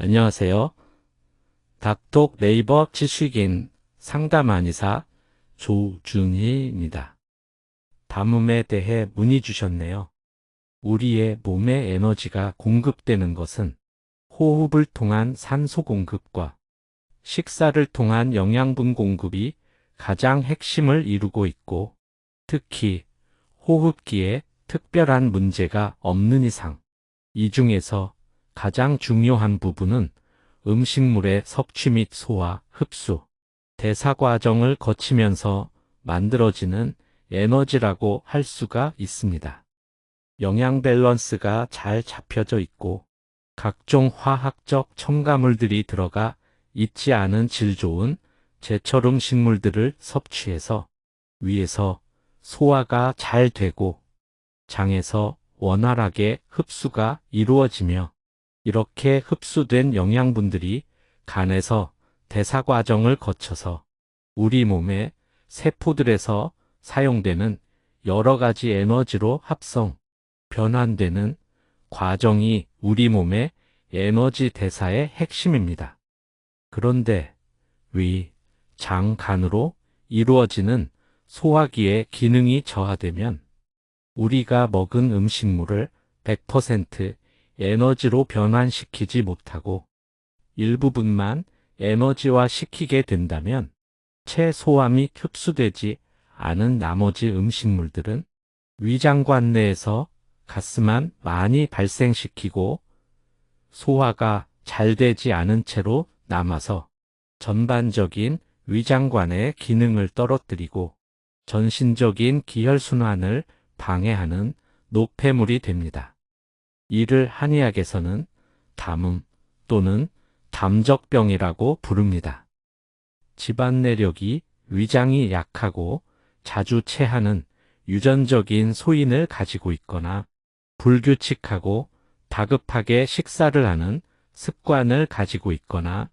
안녕하세요. 닥톡 네이버 지식인 상담 한의사 조준희입니다. 담음에 대해 문의 주셨네요. 우리의 몸에 에너지가 공급되는 것은 호흡을 통한 산소 공급과 식사를 통한 영양분 공급이 가장 핵심을 이루고 있고 특히 호흡기에 특별한 문제가 없는 이상 이 중에서 가장 중요한 부분은 음식물의 섭취 및 소화, 흡수, 대사 과정을 거치면서 만들어지는 에너지라고 할 수가 있습니다. 영양 밸런스가 잘 잡혀져 있고 각종 화학적 첨가물들이 들어가 있지 않은 질 좋은 제철 음식물들을 섭취해서 위에서 소화가 잘 되고 장에서 원활하게 흡수가 이루어지며 이렇게 흡수된 영양분들이 간에서 대사 과정을 거쳐서 우리 몸의 세포들에서 사용되는 여러 가지 에너지로 합성, 변환되는 과정이 우리 몸의 에너지 대사의 핵심입니다. 그런데 위, 장, 간으로 이루어지는 소화기의 기능이 저하되면 우리가 먹은 음식물을 100% 에너지로 변환시키지 못하고 일부분만 에너지화 시키게 된다면 및 흡수되지 않은 나머지 음식물들은 위장관 내에서 가스만 많이 발생시키고 소화가 잘 되지 않은 채로 남아서 전반적인 위장관의 기능을 떨어뜨리고 전신적인 기혈순환을 방해하는 노폐물이 됩니다. 이를 한의학에서는 담음 또는 담적병이라고 부릅니다. 집안 내력이 위장이 약하고 자주 체하는 유전적인 소인을 가지고 있거나 불규칙하고 다급하게 식사를 하는 습관을 가지고 있거나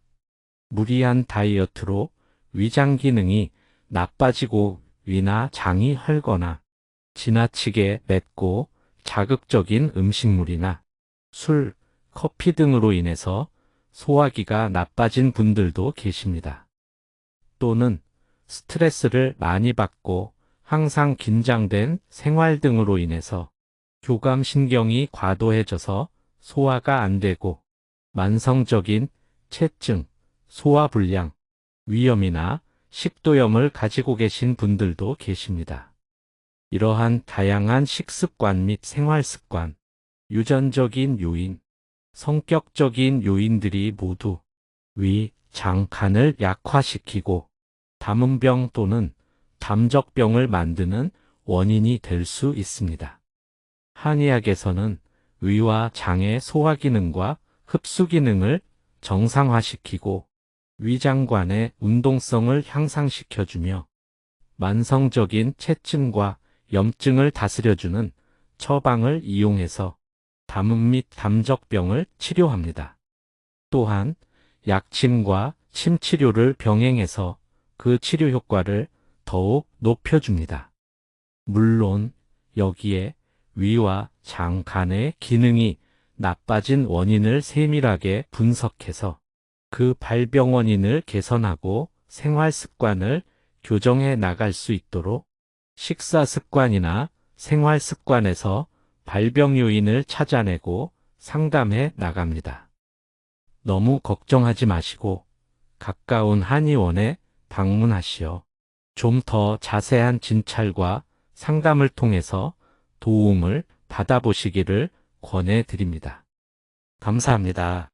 무리한 다이어트로 위장 기능이 나빠지고 위나 장이 헐거나 지나치게 맵고 자극적인 음식물이나 술, 커피 등으로 인해서 소화기가 나빠진 분들도 계십니다. 또는 스트레스를 많이 받고 항상 긴장된 생활 등으로 인해서 교감신경이 과도해져서 소화가 안 되고 만성적인 체증, 소화불량, 위염이나 식도염을 가지고 계신 분들도 계십니다. 이러한 다양한 식습관 및 생활습관, 유전적인 요인, 성격적인 요인들이 모두 위, 장, 간을 약화시키고 담음병 또는 담적병을 만드는 원인이 될 수 있습니다. 한의학에서는 위와 장의 소화 기능과 흡수 기능을 정상화시키고 위장관의 운동성을 향상시켜주며 만성적인 체증과 염증을 다스려주는 처방을 이용해서 담음 및 담적병을 치료합니다. 또한 약침과 침치료를 병행해서 그 치료 효과를 더욱 높여줍니다. 물론 여기에 위와 장, 간의 기능이 나빠진 원인을 세밀하게 분석해서 그 발병 원인을 개선하고 생활 습관을 교정해 나갈 수 있도록 식사 습관이나 생활 습관에서 발병 요인을 찾아내고 상담해 나갑니다. 너무 걱정하지 마시고 가까운 한의원에 방문하시어 좀 더 자세한 진찰과 상담을 통해서 도움을 받아보시기를 권해 드립니다. 감사합니다.